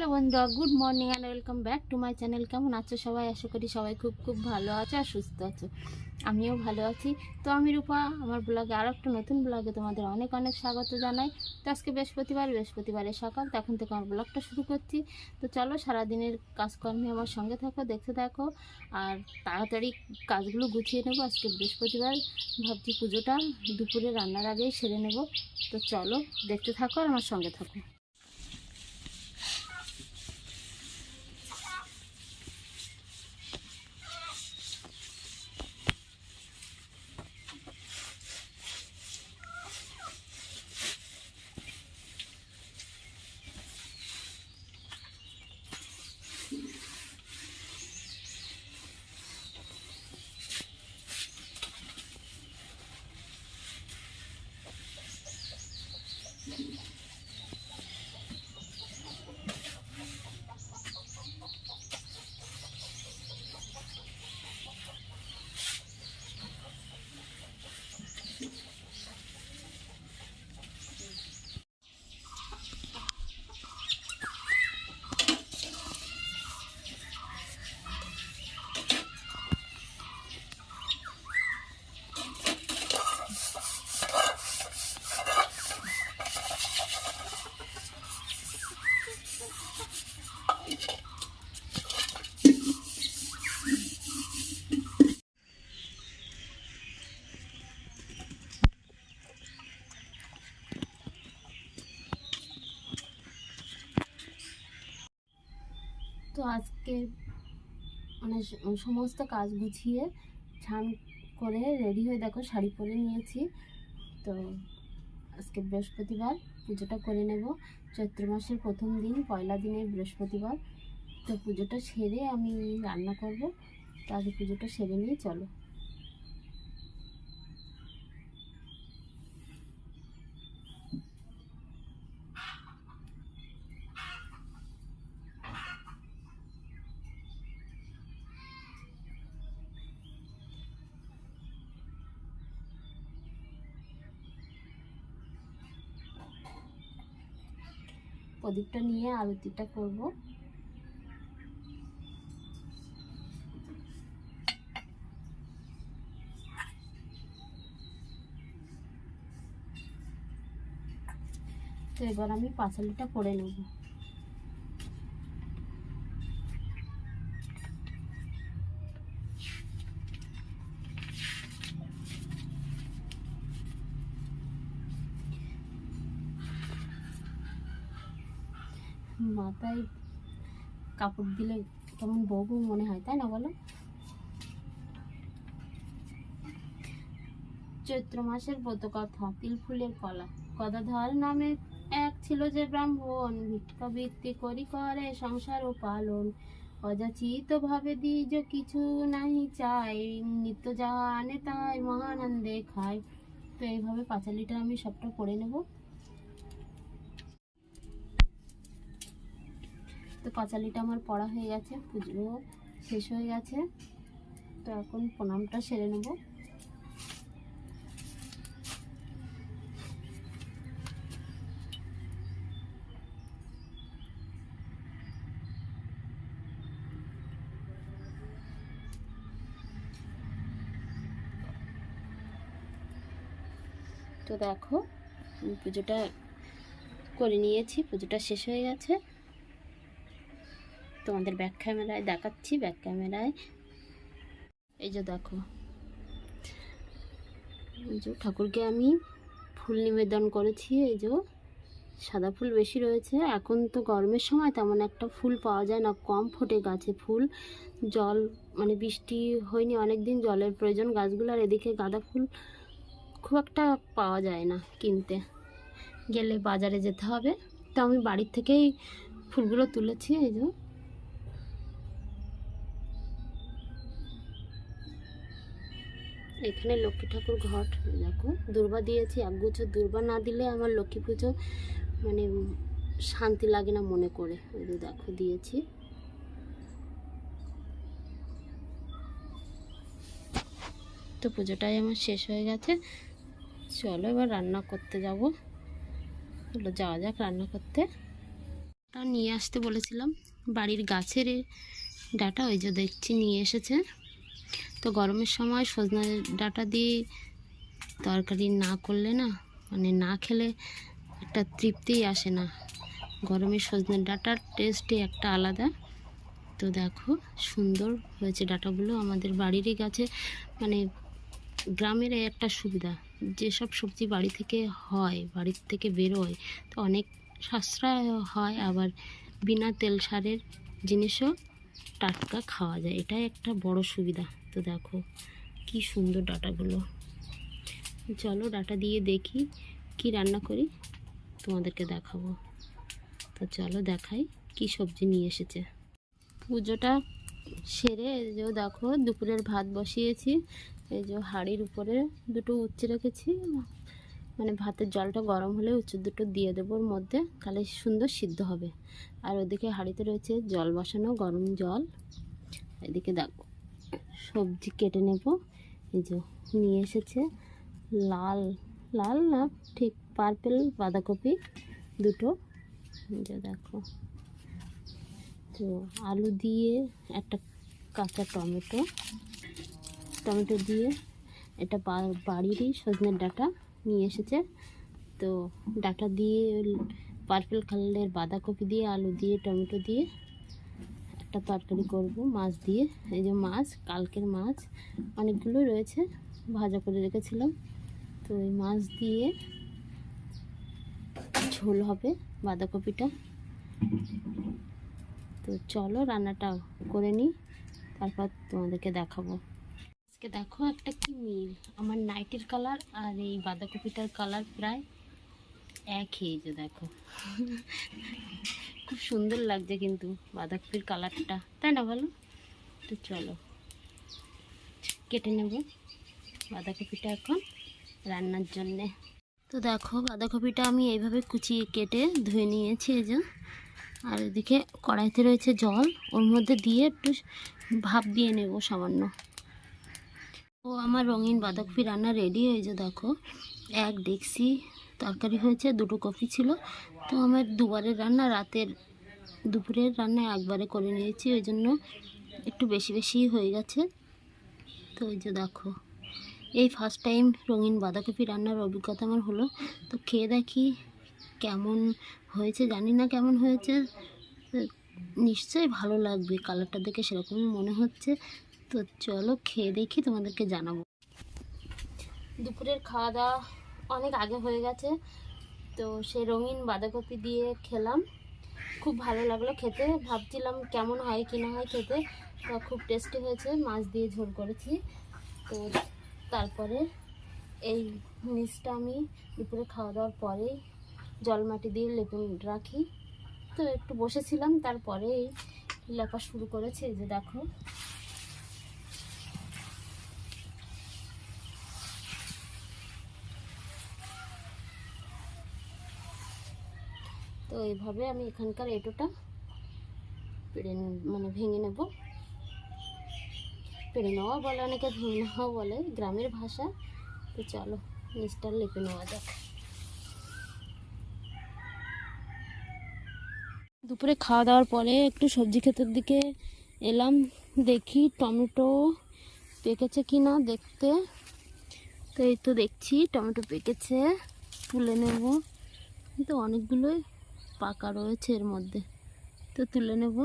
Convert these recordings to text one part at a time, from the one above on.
Hello বন্ধুরা good morning and welcome back to my channel কেমন আছো সবাই? আশা করি সবাই খুব খুব ভালো আছো আর সুস্থ আছো। আমিও ভালো আছি। তো আমি রূপা, আমার ব্লগে আরও একটা নতুন ব্লগে তোমাদের অনেক অনেক স্বাগত জানাই। তো আজকে বৃহস্পতিবার, বৃহস্পতিবারের সকাল, তো এখন থেকে আমার ব্লগটা শুরু করছি। তো চলো সারাদিনের কাজকর্মে আমার সঙ্গে থাকো, দেখতে থাকো। আর তাড়াতাড়ি কাজগুলো গুছিয়ে নেব। আজকে বৃহস্পতিবার, ভাবছি পুজোটা, দুপুরে রান্নার আগেই সেরে নেব। তো চলো দেখতে থাকো আর আমার সঙ্গে থাকো। আজকে মানে সমস্ত কাজ গুছিয়ে স্নান করে রেডি হয়ে দেখো শাড়ি পরে নিয়েছি। তো আজকে বৃহস্পতিবার, পুজোটা করে নেব। চৈত্র মাসের প্রথম দিন, পয়লা দিনের বৃহস্পতিবার। তো পুজোটা সেরে আমি রান্না করব। তো আগে পুজোটা সেরে নিয়ে চলো। প্রদীপটা নিয়ে আরতিটা করব। তো এবার আমি পাঁচালিটা করে নেব। মাথায় কাপড় দিলে কেমন বউ মনে হয়, তাই না বলো? চৈত্র মাসের ব্রত কথা তিল ফুলের কলা। গদাধর নামে এক ছিল যে ব্রাহ্মণ। ভিক্ষাবৃত্তি করি করে, সংসার ও পালন অযাচিত ভাবে দ্বিজ কিছু নাহি চাই, নিত্য যা আনে তাই মহানন্দে খায় তো এইভাবে পাঁচালিটা আমি সবটা করে নেব। তো পাঁচালিটা আমার পড়া হয়ে গেছে পুজো শেষ হয়ে গেছে। তো এখন প্রণামটা সেরে নেব। তো দেখো পুজোটা করে নিয়েছি, পুজোটা শেষ হয়ে গেছে। তোমাদের ব্যাক ক্যামেরায় দেখাচ্ছি ব্যাক ক্যামেরায় এই যে দেখো। এই যে ঠাকুরকে আমি ফুল নিবেদন করেছি, এই যে। সাদা ফুল বেশি রয়েছে। এখন তো গরমের সময় তেমন একটা ফুল পাওয়া যায় না, কম ফোটে গাছে ফুল। জল মানে বৃষ্টি হয়নি অনেক দিন জলের প্রয়োজন গাছগুলো, আর এদিকে গাঁদা ফুল খুব একটা পাওয়া যায় না কিনতে। গেলে বাজারে যেতে হবে। তো আমি বাড়ির থেকেই ফুলগুলো তুলেছি, এই যে। এখানে লক্ষ্মী ঠাকুর ঘট, দেখো। দুর্বা দিয়েছি একগুচ্ছ দুর্বা না দিলে আমার লক্ষ্মী পুজো মানে শান্তি লাগে না মনে করে। ওই দেখো, দিয়েছি। তো পুজোটাই আমার শেষ হয়ে গেছে। চলো এবার রান্না করতে যাব। চলো, যাওয়া যাক রান্না করতে। নিয়ে আসতে বলেছিলাম, বাড়ির গাছের ডাটা ওই যে দেখছি, নিয়ে এসেছে। তো গরমের সময় সজনে ডাটা দিয়ে তরকারি না করলে না মানে না খেলে একটা তৃপ্তিই আসে না। গরমের সজনে ডাটার টেস্টই একটা আলাদা। তো দেখো, সুন্দর হয়েছে ডাটাগুলো। আমাদের বাড়িরই গাছে মানে গ্রামের একটা সুবিধা, যেসব সবজি বাড়ি থেকে হয়, বাড়ির থেকে বেরোয়, তো অনেক সাশ্রয় হয়। আবার বিনা তেল সারের জিনিসও টাটকা খাওয়া যায়। এটাই একটা বড় সুবিধা। তো দেখো কি সুন্দর ডাটাগুলো। চলো ডাটা দিয়ে দেখি কি রান্না করি, তোমাদেরকে দেখাবো। তো চলো দেখাই কি সবজি নিয়ে এসেছে। পুজোটা সেরে এই যে দেখো দুপুরের ভাত বসিয়েছি, এই যে হাঁড়ির উপরে দুটো উচ্ছে রেখেছি মানে ভাতের জলটা গরম হলে উচ্ছে দুটো দিয়ে দেবো ওর মধ্যে, তাহলে সুন্দর সিদ্ধ হবে। আর ওদিকে হাঁড়িতে রয়েছে জল বসানো, গরম জল। এদিকে দেখো। সবজি কেটে নেব। এই যে নিয়ে এসেছে লাল লাল না, ঠিক পার্পেল, বাঁধাকপি দুটো। যে দেখো। তো আলু দিয়ে একটা কাঁচা টমেটো। টমেটো দিয়ে এটা বাড়িরই সজনের ডাটা নিয়ে এসেছে। তো ডাটা দিয়ে পার্পেল কালারের বাঁধাকপি দিয়ে, আলু দিয়ে, টমেটো দিয়ে একটা তরকারি করব, মাছ দিয়ে। এই যে মাছ, কালকের মাছ, অনেকগুলো রয়েছে, ভাজা করে রেখেছিলাম। তো ওই মাছ দিয়ে ঝোল হবে বাঁধাকপিটা। তো চলো রান্নাটা করে নিই তারপর তোমাদেরকে দেখাবো। আজকে দেখো একটা কি মিল, আমার নাইটির কালার আর এই বাঁধাকপিটার কালার প্রায় এই যে দেখো। খুব সুন্দর লাগছে কিন্তু বাঁধাকপির কালারটা, তাই না বলো? তো চলো, কেটে নেব বাঁধাকপিটা এখন রান্নার জন্যে। তো দেখো, বাঁধাকপিটা আমি এইভাবে কুচিয়ে কেটে ধুয়ে নিয়েছি এই যে। আর এদিকে কড়াইতে রয়েছে জল, ওর মধ্যে দিয়ে একটু ভাপ দিয়ে নেব সামান্য। ও আমার রঙিন বাঁধাকপি রান্না রেডি হয়েছে দেখো, এক ডেক্সি তরকারি হয়েছে, দুটো কফি ছিল। তো আমার দুবারের রান্না, রাতের দুপুরের রান্না একবারে করে নিয়েছি। ওই জন্য একটু বেশি বেশি হয়ে গেছে। তো ওই যে দেখো, এই ফার্স্ট টাইম রঙিন বাঁধাকপি রান্নার অভিজ্ঞতা আমার হলো। তো খেয়ে দেখি কেমন হয়েছে, জানি না কেমন হয়েছে। নিশ্চয়ই ভালো লাগবে কালারটা দেখে সেরকমই মনে হচ্ছে। তো চলো খেয়ে দেখি, তোমাদেরকে জানাব। দুপুরের খাওয়া দাওয়া অনেক আগে হয়ে গেছে। তো সেই রঙিন বাঁধাকপি দিয়ে খেলাম। খুব ভালো লাগল খেতে। ভাবছিলাম কেমন হয়, কি না হয় খেতে। তো খুব টেস্টি হয়েছে। মাছ দিয়ে ঝোল করেছি। তো তারপরে এই নিচটা আমি দুপুরে খাওয়া দাওয়ার পরেই জল মাটি দিয়ে লেপে রাখি। তো একটু বসেছিলাম, তারপরেই লেপা শুরু করেছে। এই যে দেখো তো এইভাবে আমি এখানকার এঁটোটা পেড়ে মানে ভেঙে নেব। পেড়ে নেওয়া বলে অনেকে, ভেঙে নেওয়া বলে। গ্রামের ভাষা। তো চলো, নিচটা লেপে নেওয়া যাক। দুপুরে খাওয়া দাওয়ার পরে একটু সবজি ক্ষেতের দিকে এলাম। দেখি টমেটো পেকেছে কি না দেখতে। তো এই তো দেখছি, টমেটো পেকেছে। তুলে নেব। কিন্তু অনেকগুলোই পাকা রয়েছে এর মধ্যে। তো তুলে নেব।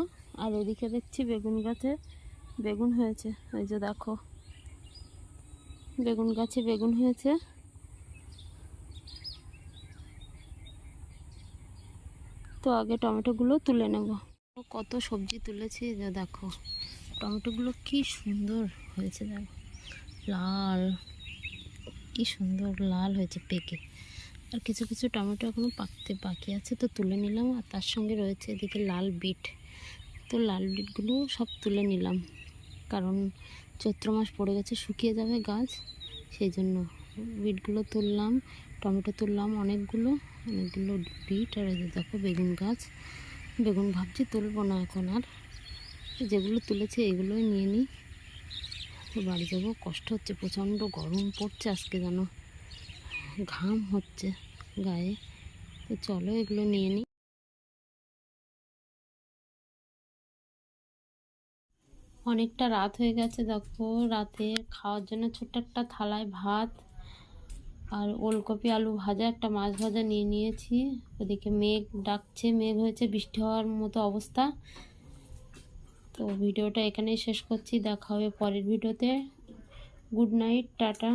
আর এদিকে দেখছি বেগুন গাছে বেগুন হয়েছে। ওই যে দেখো, বেগুন গাছে বেগুন হয়েছে। তো আগে টমেটোগুলো তুলে নেব। কত সবজি তুলেছি যে দেখো। টমেটোগুলো কি সুন্দর হয়েছে দেখো। লাল, কি সুন্দর লাল হয়েছে পেকে। আর কিছু কিছু টমেটো এখনও পাকতে বাকি আছে, তো তুলে নিলাম। আর তার সঙ্গে রয়েছে এদিকে লাল বিট। তো লাল বিটগুলো সব তুলে নিলাম। কারণ চৈত্র মাস পড়ে গেছে, শুকিয়ে যাবে গাছ। সেই জন্য বিটগুলো তুললাম, টমেটো তুললাম অনেকগুলো অনেকগুলো বিট। আর এই দেখো বেগুন গাছ। বেগুন ভাবছি তুলবো না এখন আর। যেগুলো তুলেছে এগুলোই নিয়ে নিই। বাড়ি যাব, কষ্ট হচ্ছে, প্রচণ্ড গরম পড়ছে আজকে যেন। ঘাম হচ্ছে গায়ে। তো চলো এগুলো নিয়ে নিই অনেকটা রাত হয়ে গেছে দেখো। রাতে খাওয়ার জন্য ছোট্ট একটা থালায় ভাত আর ওলকপি, আলু ভাজা, একটা মাছ ভাজা নিয়ে নিয়েছি। ওদিকে মেঘ ডাকছে, মেঘ হয়েছে, বৃষ্টি হওয়ার মতো অবস্থা। তো ভিডিওটা এখানেই শেষ করছি। দেখা হবে পরের ভিডিওতে। Good night, tata.